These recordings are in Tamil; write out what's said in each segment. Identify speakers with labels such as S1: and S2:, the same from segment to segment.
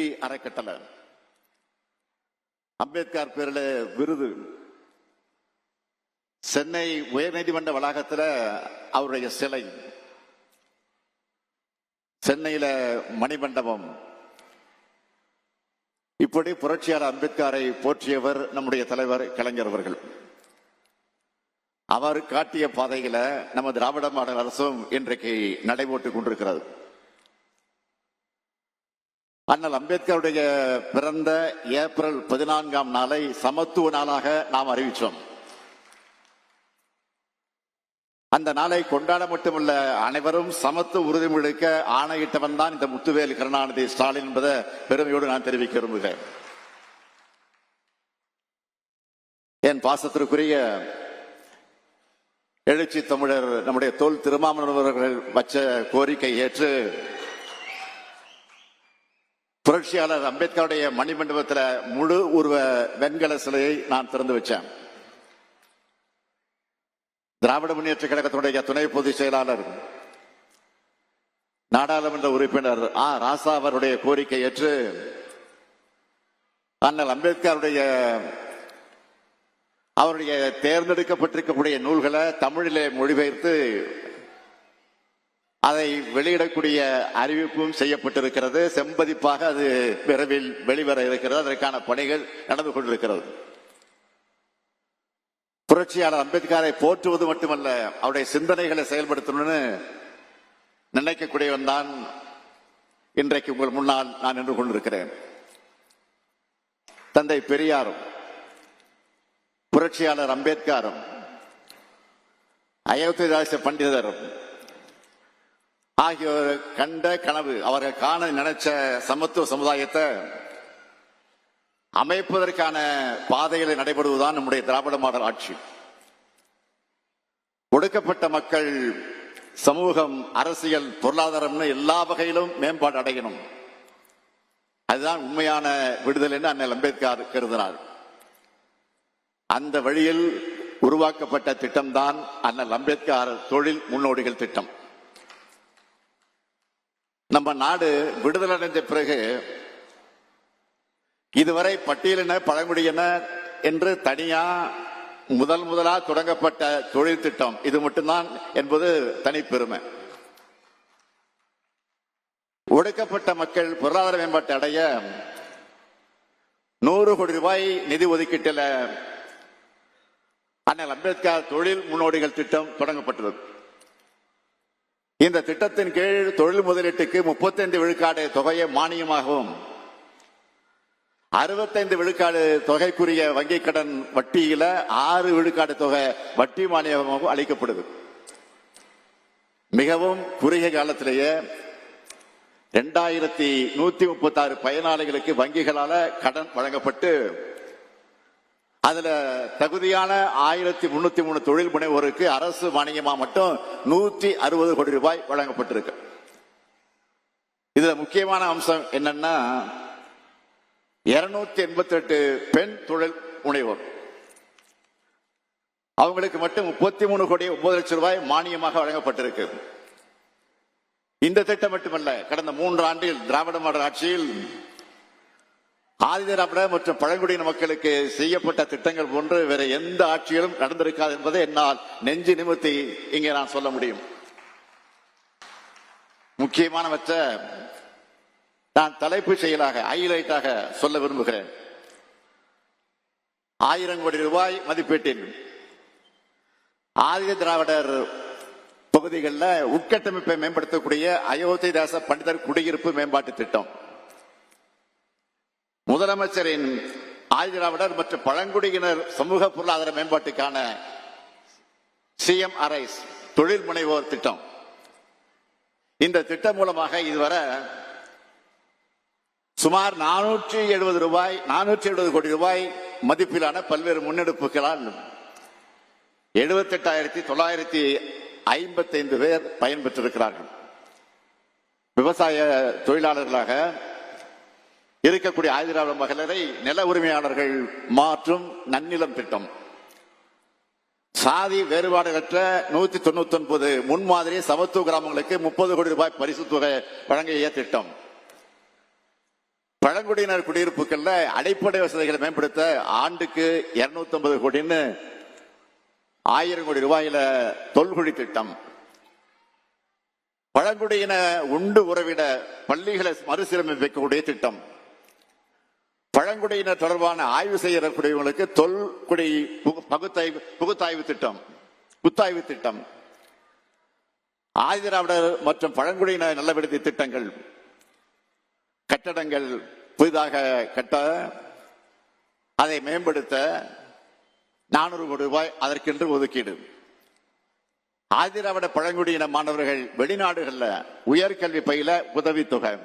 S1: கல்வி அறக்கட்டளை. அம்பேத்கர் பேரில் விருது. சென்னை உயர்நீதிமன்ற வளாகத்தில் அவருடைய சிலை. சென்னையில மணிமண்டபம். இப்படி புரட்சியாளர் அம்பேத்கரை போற்றியவர் நம்முடைய தலைவர் கலைஞர் அவர்கள். அவர் காட்டிய பாதையில நம்ம திராவிட மாடல் அரசும் இன்றைக்கு நடைபோட்டுக் கொண்டிருக்கிறது. அண்ணல் அம்பேத்கருடைய பிறந்த ஏப்ரல் பதினான்காம் நாளை சமத்துவ நாளாக நாம் அறிவிச்சோம். அந்த நாளை கொண்டாட மட்டுமல்ல அனைவரும் சமத்துவ உறுதிமொழிக்க ஆணையிட்டவன் தான் இந்த முத்துவேல் கருணாநிதி ஸ்டாலின் என்பதை பெருமையோடு நான் தெரிவிக்க விரும்புகிறேன். என் பாசத்திற்குரிய எழுச்சி தமிழர் நம்முடைய தோல் திருமாமலர் அவர்கள் வச்ச கோரிக்கை ஏற்று புரட்சியாளர் அம்பேத்கருடைய மணிமண்டபத்தில் முழு உருவ வெண்கல சிலையை நான் திறந்து வச்சேன். திராவிட முன்னேற்ற கழகத்தினுடைய துணை பொதுச் செயலாளர் நாடாளுமன்ற உறுப்பினர் ஆ. ராசா அவருடைய கோரிக்கை ஏற்று அண்ணல் அம்பேத்கருடைய அவருடைய தேர்ந்தெடுக்கப்பட்டிருக்கக்கூடிய நூல்களை தமிழிலே மொழிபெயர்த்து அதை வெளியிடக்கூடிய அறிவிப்பும் செய்யப்பட்டிருக்கிறது. செம்பதிப்பாக அது விரைவில் வெளிவர இருக்கிறது. அதற்கான பணிகள் நடந்து கொண்டிருக்கிறது. புரட்சியாளர் அம்பேத்கரை போற்றுவது மட்டுமல்ல அவருடைய சிந்தனைகளை செயல்படுத்தணும்னு நினைக்கக்கூடியவன் தான் இன்றைக்கு உங்கள் முன்னால் நான் நின்று கொண்டிருக்கிறேன். தந்தை பெரியாரும் புரட்சியாளர் அம்பேத்கரும் அயோத்திதாச பண்டிதரும் ஆகியோர் கண்ட கனவு அவர்கள் காண நினைச்ச சமத்துவ சமுதாயத்தை அமைப்பதற்கான பாதைகளை நடைபெறுவதுதான் நம்முடைய திராவிட மாடல் ஆட்சி. ஒடுக்கப்பட்ட மக்கள் சமூகம் அரசியல் பொருளாதாரம்னு எல்லா வகையிலும் மேம்பாடு அடையணும். அதுதான் உண்மையான விடுதலைன்னு அண்ணல் அம்பேத்கர் கருதினார் அந்த வழியில் உருவாக்கப்பட்ட திட்டம்தான் அண்ணல் அம்பேத்கர் தொழில் முன்னோடிகள் திட்டம். நம்ம நாடு விடுதலை அடைந்த பிறகு இதுவரை பட்டியலின பழங்குடியின என்று தனியா முதல் முதலா தொடங்கப்பட்ட தொழில் திட்டம். இது மட்டும்தான் என்பது தனிப்பெருமை. ஒடுக்கப்பட்ட மக்கள் பொருளாதார மேம்பாட்டை அடைய நூறு கோடி ரூபாய் நிதி ஒதுக்கீட்டில் அண்ணல் அம்பேத்கர் தொழில் முன்னோடிகள் திட்டம் தொடங்கப்பட்டது இந்த திட்டத்தின் கீழ் தொழில் முதலீட்டுக்கு முப்பத்தைந்து விழுக்காடு தொகையை மானியமாகவும் அறுபத்தைந்து விழுக்காடு தொகைக்குரிய வங்கிக் கடன் வட்டியில ஆறு விழுக்காடு தொகை வட்டி மானியமாகவும் அளிக்கப்படுது. மிகவும் குறுகிய காலத்திலேயே இரண்டாயிரத்தி நூத்தி முப்பத்தி ஆறு பயனாளிகளுக்கு வங்கிகளால கடன் வழங்கப்பட்டு அதுல தகுதியான ஆயிரத்தி முன்னூத்தி மூணு தொழில் முனைவோருக்கு அரசு மானியமா மட்டும் நூத்தி அறுபது கோடி ரூபாய் வழங்கப்பட்டிருக்கு. இதுல முக்கியமான அம்சம் என்னன்னா இருநூத்தி எண்பத்தி எட்டு பெண் தொழில் முனைவோர். அவங்களுக்கு மட்டும் முப்பத்தி மூணு கோடி ஒன்பது லட்சம் ரூபாய் மானியமாக வழங்கப்பட்டிருக்கு. இந்த திட்டம் மட்டுமல்ல கடந்த மூன்று ஆண்டில் திராவிட மாடல் ஆட்சியில் ஆதிதிராவிட மற்றும் பழங்குடியின மக்களுக்கு செய்யப்பட்ட திட்டங்கள் போன்று வேற எந்த ஆட்சியிலும் நடந்திருக்காது என்பதை என்னால் நெஞ்சு நிமித்தி இங்கே நான் சொல்ல முடியும். முக்கியமானவற்ற நான் தலைப்பு செயலாக ஹைலைட்டாக சொல்ல விரும்புகிறேன். ஆயிரம் கோடி ரூபாய் மதிப்பீட்டில் ஆதிக திராவிடர் பகுதிகளில் உட்கட்டமைப்பை மேம்படுத்தக்கூடிய அயோத்திதாச பண்டிதர் குடியிருப்பு மேம்பாட்டு திட்டம். முதலமைச்சரின் ஆதிதிராவிடர் மற்றும் பழங்குடியினர் சமூக பொருளாதார மேம்பாட்டுக்கான சிஎம் அரைஸ் தொழில் முனைவோர் திட்டம். இந்த திட்டம் மூலமாக இதுவரை சுமார் நானூற்றி எழுபது ரூபாய் நானூற்றி எழுபது கோடி ரூபாய் மதிப்பிலான பல்வேறு முன்னெடுப்புகளால் எழுபத்தெட்டாயிரத்தி தொள்ளாயிரத்தி ஐம்பத்தைந்து பேர் பயன்பெற்றிருக்கிறார்கள் விவசாய தொழிலாளர்களாக இருக்கக்கூடிய ஆதிராவிட மகளிரை நில உரிமையாளர்கள் மாற்றும் நன்னிலம் திட்டம். சாதி வேறுபாடுகளற்ற நூத்தி தொண்ணூத்தி ஒன்பது முன்மாதிரி சமத்துவ கிராமங்களுக்கு முப்பது கோடி ரூபாய் பரிசு தொகை வழங்கிய திட்டம். பழங்குடியினர் குடியிருப்புகள்ல அடிப்படை வசதிகளை மேம்படுத்த ஆண்டுக்கு 250 கோடின்னு ஆயிரம் கோடி ரூபாயில தொல்குடி திட்டம். பழங்குடியின உண்டு உறவிட பள்ளிகளை மறுசீரமைக்கக்கூடிய திட்டம். பழங்குடியினர் தொடர்பான ஆய்வு செய்யக்கூடியவங்களுக்கு தொல்குடி புகு- பகுத்தாய்வு புகுத்தாய்வு திட்டம் புத்தாய்வு திட்டம். ஆதிதிராவிடர் மற்றும் பழங்குடியினர் நல்ல திட்டங்கள். கட்டடங்கள் புதிதாக கட்ட அதை மேம்படுத்த நானூறு கோடி ரூபாய் அதற்கென்று ஒதுக்கீடு. ஆதிராவிட பழங்குடியின மாணவர்கள் வெளிநாடுகளில் உயர்கல்வி பயில உதவித்தொகை.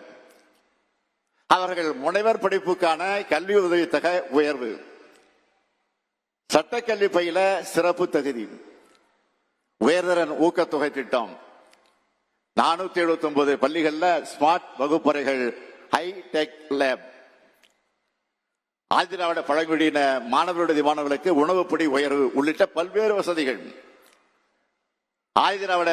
S1: அவர்கள் முனைவர் படிப்புக்கான கல்வி உதவித்தொகை உயர்வு. சட்டக்கல்வி பயில சிறப்பு தகுதி. உயர்தரன் ஊக்கத்தொகை திட்டம். நானூத்தி எழுபத்தி ஒன்பது பள்ளிகளில் ஸ்மார்ட் வகுப்பறைகள் ஹை டெக் லேப் ஆதிராவிட பழங்குடியின மாணவருடைய மாணவர்களுக்கு உணவுப்படி உயர்வு உள்ளிட்ட பல்வேறு வசதிகள். ஆதிராவிட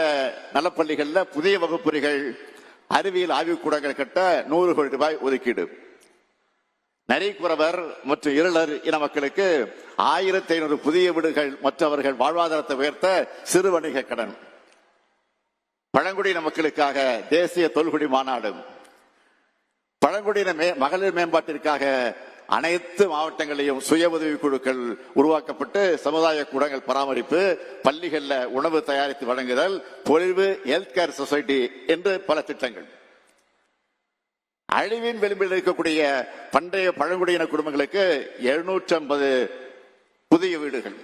S1: நலப்பள்ளிகளில் புதிய வகுப்பறைகள் அறிவியல் ஆய்வுக்கூடங்கள் கட்ட நூறு கோடி ரூபாய் ஒதுக்கீடு. நரிக்குறவர் மற்றும் இருளர் இன மக்களுக்கு ஆயிரத்தி ஐநூறு புதிய வீடுகள் மற்றவர்கள் வாழ்வாதாரத்தை உயர்த்த சிறு வணிக கடன் பழங்குடியின மக்களுக்காக தேசிய தொல்குடி மாநாடு. பழங்குடியின மே- மகளிர் மேம்பாட்டிற்காக அனைத்து மாவட்டங்களிலும் சுய உதவி குழுக்கள் உருவாக்கப்பட்டு சமுதாய கூடங்கள் பராமரிப்பு பள்ளிகளில் உணவு தயாரித்து வழங்குதல் பொழிவு ஹெல்த் கேர் சொசைட்டி என்று பல திட்டங்கள். அழிவின் விளிம்பில் இருக்கக்கூடிய பண்டைய பழங்குடியின குடும்பங்களுக்கு 750 ஐம்பது புதிய வீடுகள்.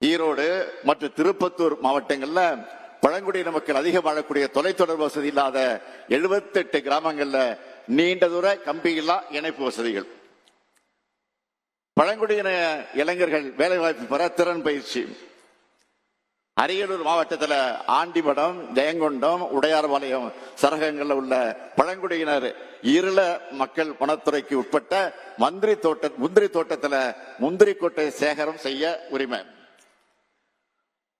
S1: ஈரோடு மற்றும் திருப்பத்தூர் மாவட்டங்களில் பழங்குடியின மக்கள் அதிகம் வாழக்கூடிய தொலைத்தொடர்பு வசதி இல்லாத எழுபத்தெட்டு கிராமங்களில் நீண்ட தூர கம்பியில்லா இணைப்பு வசதிகள். பழங்குடியின இளைஞர்கள் வேலைவாய்ப்பு பெற திறன் பயிற்சி. அரியலூர் மாவட்டத்தில் ஆண்டிமடம் ஜெயங்கொண்டம் உடையார்பாளையம் சரகங்கள்ல உள்ள பழங்குடியினர் இருள மக்கள் வனத்துறைக்கு உட்பட்ட மந்திரி தோட்ட முந்திரி தோட்டத்தில் முந்திரி கொட்டை சேகரம் செய்ய உரிமை.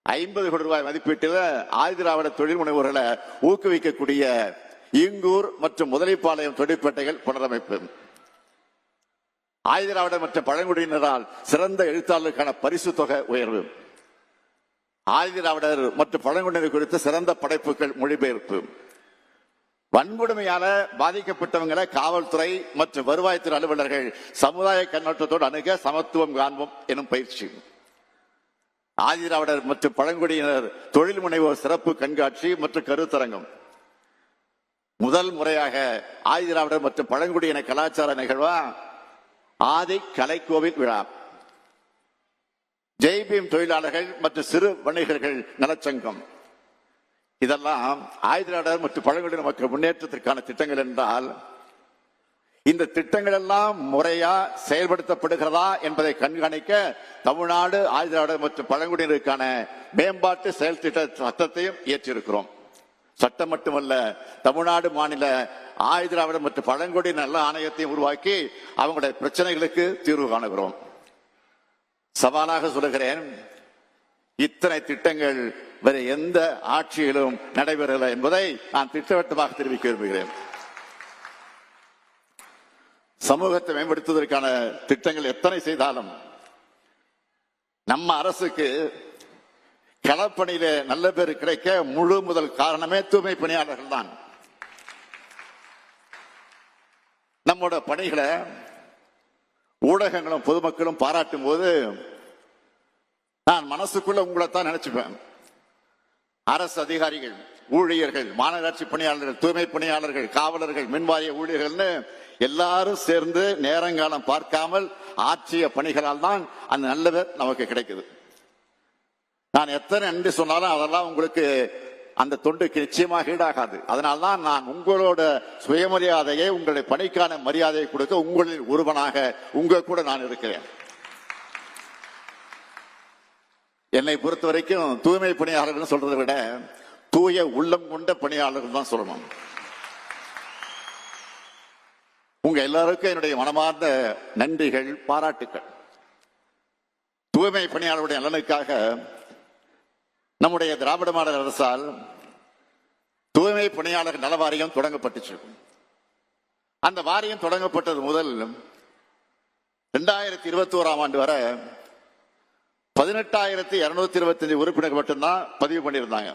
S1: ஐம்பது கோடி ரூபாய் மதிப்பீட்டில் ஆதிதிராவிட தொழில் முனைவோர்களை ஊக்குவிக்கக்கூடிய இங்கூர் மற்றும் முதலிப்பாளையம் தொழிற்பேட்டைகள் புனரமைப்பு. ஆதிதிராவிட மற்றும் பழங்குடியினரால் சிறந்த எழுத்தாளருக்கான பரிசு தொகை உயர்வு. ஆதிதிராவிடர் மற்றும் பழங்குடியினர் குறித்த சிறந்த படைப்புகள் மொழிபெயர்ப்பு. வன்கொடுமையால பாதிக்கப்பட்டவங்களை காவல்துறை மற்றும் வருவாய்த்துறை அலுவலர்கள் சமுதாய கண்ணோட்டத்தோடு அணுக சமத்துவம் காண்போம் எனும் பயிற்சி. ஆதிதிராவிடர் மற்றும் பழங்குடியினர் தொழில் முனைவோர் சிறப்பு கண்காட்சி மற்றும் கருத்தரங்கம். முதல் முறையாக ஆதிதிராவிடர் மற்றும் பழங்குடியின கலாச்சார நிகழ்வா ஆதி கலைக்கோவில் விழா. ஜெய்பீம் தொழிலாளர்கள் மற்றும் சிறு வணிகர்கள் நலச்சங்கம். இதெல்லாம் ஆயுதிராடர் மற்றும் பழங்குடியின மக்கள் முன்னேற்றத்திற்கான திட்டங்கள் என்றால் இந்த திட்டங்கள் எல்லாம் முறையா செயல்படுத்தப்படுகிறதா என்பதை கண்காணிக்க தமிழ்நாடு ஆயுதிராடர் மற்றும் பழங்குடியினருக்கான மேம்பாட்டு செயல் திட்ட சட்டத்தையும் இயற்றியிருக்கிறோம். சட்டம் மட்டுமல்ல தமிழ்நாடு மாநில ஆயுதராவிடம் மற்றும் பழங்குடி நல்ல ஆணையத்தையும் உருவாக்கி அவங்களுடைய பிரச்சனைகளுக்கு தீர்வு காணுகிறோம். சவாலாக சொல்லுகிறேன் இத்தனை திட்டங்கள் வேற எந்த ஆட்சியிலும் நடைபெறவில்லை என்பதை நான் திட்டவட்டமாக தெரிவிக்க விரும்புகிறேன். சமூகத்தை மேம்படுத்துவதற்கான திட்டங்கள் எத்தனை செய்தாலும் நம்ம அரசுக்கு களப்பணியில நல்ல பேர் கிடைக்க முழு முதல் காரணமே தூய்மை பணியாளர்கள் தான். நம்மோட பணிகளை ஊடகங்களும் பொதுமக்களும் பாராட்டும் போது நான் மனசுக்குள்ள உங்களை தான் நினைச்சுப்பேன். அரசு அதிகாரிகள் ஊழியர்கள் மாநகராட்சி பணியாளர்கள் தூய்மை பணியாளர்கள் காவலர்கள் மின்வாரிய ஊழியர்கள்னு எல்லாரும் சேர்ந்து நேரங்காலம் பார்க்காமல் ஆற்றிய பணிகளால் தான் அந்த நல்லவர் நமக்கு கிடைக்குது. நான் எத்தனை நன்றி சொன்னாலும் அதெல்லாம் உங்களுக்கு அந்த தொண்டுக்கு நிச்சயமாக ஈடாகாது. அதனால்தான் நான் உங்களோட சுயமரியாதையை உங்களுடைய பணிக்கான மரியாதையை கொடுக்க உங்களில் ஒருவனாக உங்க கூட நான் இருக்கிறேன். என்னை பொறுத்த வரைக்கும் தூய்மை பணியாளர்கள் சொல்றதை விட தூய உள்ளம் கொண்ட பணியாளர்கள் தான் சொல்லணும். உங்க எல்லாருக்கும் என்னுடைய மனமார்ந்த நன்றிகள் பாராட்டுக்கள். தூய்மை பணியாளருடைய நலனுக்காக நம்முடைய திராவிட மாடல் அரசால் தூய்மை பணியாளர் நல வாரியம் தொடங்கப்பட்டுச்சு. அந்த வாரியம் தொடங்கப்பட்டது முதல் இரண்டாயிரத்தி இருபத்தி ஓராம் ஆண்டு வரை பதினெட்டாயிரத்தி இருநூத்தி இருபத்தஞ்சு உறுப்பினர்கள் மட்டும்தான் பதிவு பண்ணியிருந்தாங்க.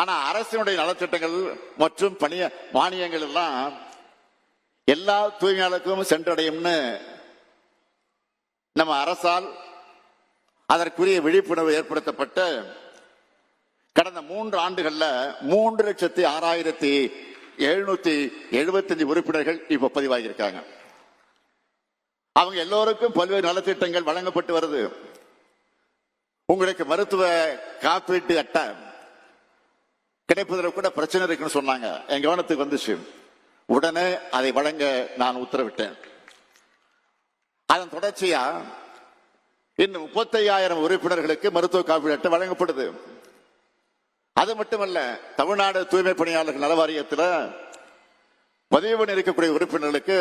S1: ஆனா அரசினுடைய நலத்திட்டங்கள் மற்றும் பணிய மானியங்கள் எல்லாம் எல்லா தூய்மையாளருக்கும் சென்றடையும்னு நம்ம அரசால் அதற்குரிய விழிப்புணர்வு ஏற்படுத்தப்பட்டு கடந்த மூன்று ஆண்டுகள்ல மூன்று லட்சத்தி ஆறாயிரத்தி எழுநூத்தி எழுபத்தஞ்சு உறுப்பினர்கள் இப்ப பதிவாகியிருக்காங்க. அவங்க எல்லோருக்கும் பல்வேறு நலத்திட்டங்கள் வழங்கப்பட்டு வருது. உங்களுக்கு மருத்துவ காப்பீட்டு அட்டை கிடைப்பதில் கூட பிரச்சனை இருக்குன்னு சொன்னாங்க. என் கவனத்துக்கு வந்துச்சு. உடனே அதை வழங்க நான் உத்தரவிட்டேன். அதன் தொடர்ச்சியா இன்னும் முப்பத்தையாயிரம் உறுப்பினர்களுக்கு மருத்துவ காப்பீடு அட்டை வழங்கப்படுது. அது மட்டுமல்ல தமிழ்நாடு தூய்மை பணியாளர்கள் நல வாரியத்தில் பதிவு பண்ணி இருக்கக்கூடிய உறுப்பினர்களுக்கு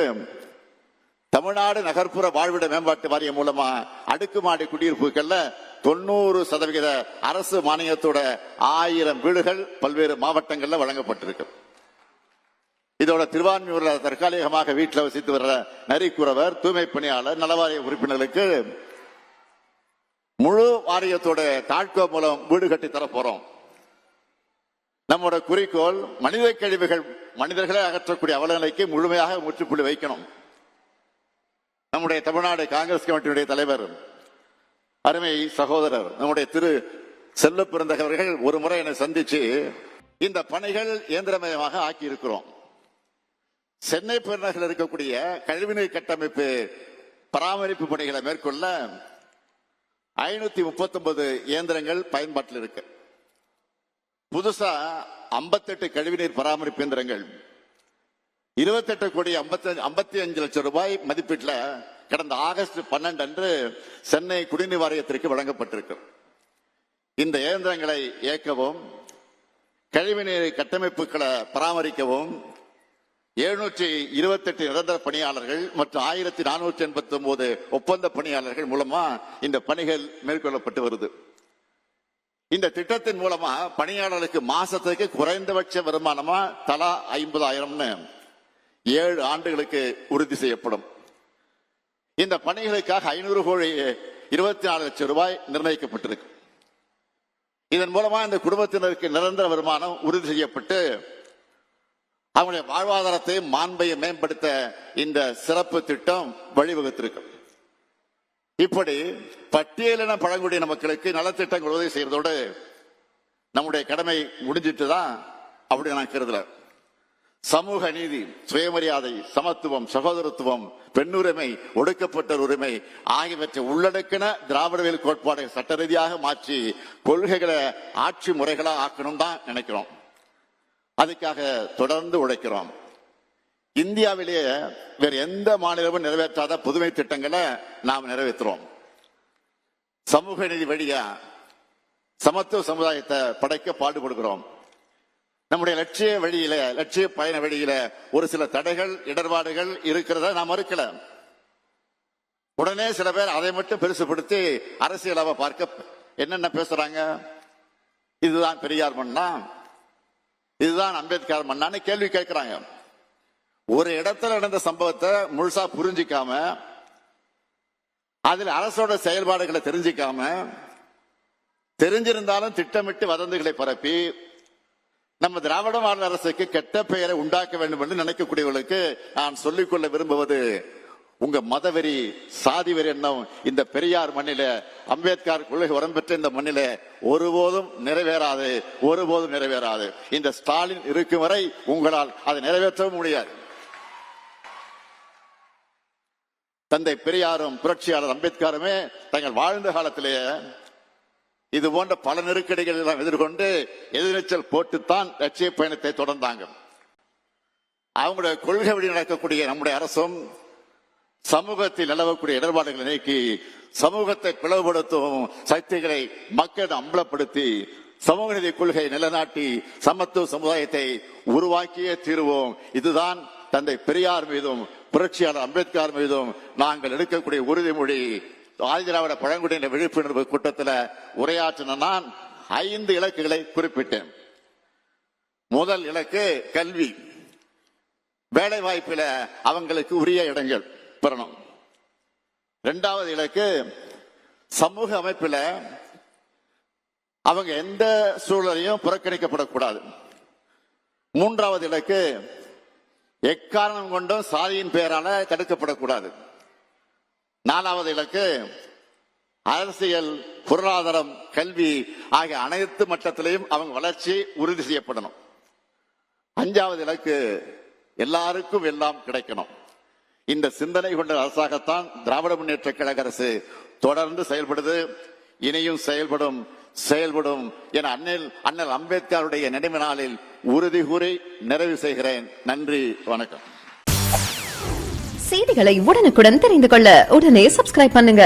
S1: தமிழ்நாடு நகர்ப்புற வாழ்விட மேம்பாட்டு வாரியம் மூலமா அடுக்குமாடி குடியிருப்புகள்ல தொண்ணூறு சதவிகித அரசு மானியத்தோட ஆயிரம் வீடுகள் பல்வேறு மாவட்டங்கள்ல வழங்கப்பட்டிருக்கு. இதோட திருவான்மையூரில் தற்காலிகமாக வீட்டில் வசித்து வர்ற நரிக்குறவர் தூய்மை பணியாளர் நலவாரிய உறுப்பினர்களுக்கு முழு வாரியத்தோட தாழ்கோ மூலம் வீடு கட்டி தரப்போறோம் போறோம். நம்மோட குறிக்கோள் மனித கழிவுகள் மனிதர்களை அகற்றக்கூடிய அவலநிலைக்கு முழுமையாக முற்றுப்புள்ளி வைக்கணும். நம்முடைய தமிழ்நாடு காங்கிரஸ் கமிட்டியுடைய தலைவர் அருமை சகோதரர் நம்முடைய திரு செல்ல பிறந்தகவர்கள் ஒரு முறை என்னை சந்திச்சு இந்த பணிகள் இயந்திரமயமாக ஆக்கி இருக்கிறோம் சென்னை பெருநகரில் இருக்கக்கூடிய கழிவுநீர் கட்டமைப்பு பராமரிப்பு பணிகளை மேற்கொள்ள ஐநூத்தி முப்பத்தொன்பது இயந்திரங்கள் பயன்பாட்டில் இருக்கு. புதுசா 58 கழிவுநீர் பராமரிப்பு இயந்திரங்கள். இருபத்தெட்டு கோடி ஐம்பத்தி ஐம்பத்தி அஞ்சு லட்சம் ரூபாய் மதிப்பீட்டில் கடந்த ஆகஸ்ட் பன்னெண்டு அன்று சென்னை குடிநீர் வாரியத்திற்கு வழங்கப்பட்டிருக்கு. இந்த இயந்திரங்களை இயக்கவும் கழிவுநீர் கட்டமைப்புகளை பராமரிக்கவும் எழுநூற்றி இருபத்தெட்டு நிரந்தர பணியாளர்கள் மற்றும் ஆயிரத்தி நானூற்றி எண்பத்தி ஒன்பது ஒப்பந்த பணியாளர்கள் மூலமா இந்த பணிகள் மேற்கொள்ளப்பட்டு வருது. இந்த திட்டத்தின் மூலமா பணியாளர்களுக்கு மாசத்துக்கு குறைந்தபட்ச வருமானமா தலா ஐம்பதாயிரம்னு ஏழு ஆண்டுகளுக்கு உறுதி செய்யப்படும். இந்த பணிகளுக்காக ஐநூறு கோடி இருபத்தி நாலு லட்சம் ரூபாய் நிர்ணயிக்கப்பட்டிருக்கு. இதன் மூலமா இந்த குடும்பத்தினருக்கு நிரந்தர வருமானம் உறுதி செய்யப்பட்டு அவங்களுடைய வாழ்வாதாரத்தை மாண்பையை மேம்படுத்த இந்த சிறப்பு திட்டம் வழிவகுத்திருக்கு. இப்படி பட்டியலின பழங்குடியின மக்களுக்கு நலத்திட்டங்கள் உதவி செய்யறதோடு நம்முடைய கடமை முடிஞ்சிட்டு தான் அப்படி நான் கருதல சமூக நீதி சுயமரியாதை சமத்துவம் சகோதரத்துவம் பெண்ணுரிமை ஒடுக்கப்பட்ட உரிமை ஆகியவற்றை உள்ளடக்கின திராவிடவியல் கோட்பாடை சட்ட ரீதியாக மாற்றி கொள்கைகளை ஆட்சி முறைகளாக ஆக்கணும் தான் நினைக்கிறோம். அதுக்காக தொடர்ந்து உழைக்கிறோம். இந்தியாவிலேயே வேறு எந்த மாநிலமும் நிறைவேற்றாத புதுமை திட்டங்களை நாம் நிறைவேற்றுறோம். சமூக நீதி வழியா சமத்துவ சமுதாயத்தை படைக்க பாடுபடுகிறோம். நம்முடைய லட்சிய வழியில லட்சிய பயண வழியில ஒரு சில தடைகள் இடர்பாடுகள் இருக்கிறத நாம் மறுக்கல. உடனே சில பேர் அதை மட்டும் பெருசுபடுத்தி அரசியலாவை பார்க்க என்னென்ன பேசுறாங்க? இதுதான் பெரியார் மண்ணா இதுதான் அம்பேத்கர் மண்ணான்னு கேள்வி கேட்கிறாங்க. ஒரு இடத்துல நடந்த சம்பவத்தை முழுசா புரிஞ்சிக்காம அதில் அரசோட செயல்பாடுகளை தெரிஞ்சிக்காம தெரிஞ்சிருந்தாலும் திட்டமிட்டு வதந்திகளை பரப்பி நம்ம திராவிட மாநில அரசுக்கு கெட்ட பெயரை உண்டாக்க வேண்டும் என்று நினைக்கக்கூடியவர்களுக்கு நான் சொல்லிக்கொள்ள விரும்புவது உங்க மதவெறி சாதி வெறி எண்ணம் இந்த பெரியார் மண்ணில அம்பேத்கர் கொள்கை உரம் பெற்ற இந்த மண்ணில ஒருபோதும் நிறைவேறாது ஒருபோதும் நிறைவேறாது. இந்த ஸ்டாலின் இருக்கும் வரை உங்களால் அதை நிறைவேற்றவும் முடியாது. தந்தை பெரியாரும் புரட்சியாளர் அம்பேத்கருமே தங்கள் வாழ்ந்த காலத்திலேயே இது போன்ற பல நெருக்கடிகள் எல்லாம் எதிர்கொண்டு எதிர்நீச்சல் போட்டுத்தான் லட்சிய பயணத்தை தொடர்ந்தாங்க. அவங்களுடைய கொள்கை வழி நடக்கக்கூடிய நம்முடைய அரசும் சமூகத்தில் நிலவக்கூடிய இடர்பாடுகளை நீக்கி சமூகத்தை பிளவுபடுத்தும் சக்திகளை மக்கள் அம்பலப்படுத்தி சமூக நீதி கொள்கை நிலைநாட்டி சமத்துவ சமுதாயத்தை உருவாக்கியே தீருவோம். இதுதான் தந்தை பெரியார் மீதும் புரட்சியாளர் அம்பேத்கர் மீதும் நாங்கள் எடுக்கக்கூடிய உறுதிமொழி. ஆதிதிராவிட பழங்குடியின விழிப்புணர்வு கூட்டத்தில் உரையாற்றின நான் ஐந்து இலக்குகளை குறிப்பிட்டேன். முதல் இலக்கு கல்வி. வேலை வாய்ப்பில் அவங்களுக்கு உரிய இடங்கள். பெறணும். ரெண்டாவது இலக்கு சமூக அமைப்பில் அவங்க எந்த சூழலையும் புறக்கணிக்கப்படக்கூடாது. மூன்றாவது இலக்கு எக்காரணம் கொண்டும் சாதியின் பெயரால தடுக்கப்படக்கூடாது. நாலாவது இலக்கு அரசியல் பொருளாதாரம் கல்வி ஆகிய அனைத்து மட்டத்திலையும் அவங்க வளர்ச்சி உறுதி செய்யப்படணும். அஞ்சாவது இலக்கு எல்லாருக்கும் எல்லாம் கிடைக்கணும். இந்த சிந்தனை கொண்ட அரசாகத்தான் திராவிட முன்னேற்ற கழக அரசு தொடர்ந்து செயல்படுது. இனியும் செயல்படும் செயல்படும் என அண்ணல் அண்ணல் அம்பேத்கருடைய நினைவு நாளில் உறுதி கூறி நிறைவு செய்கிறேன். நன்றி வணக்கம்.
S2: செய்திகளை உடனுக்குடன் தெரிந்து கொள்ள உடனே சப்ஸ்கிரைப் பண்ணுங்க.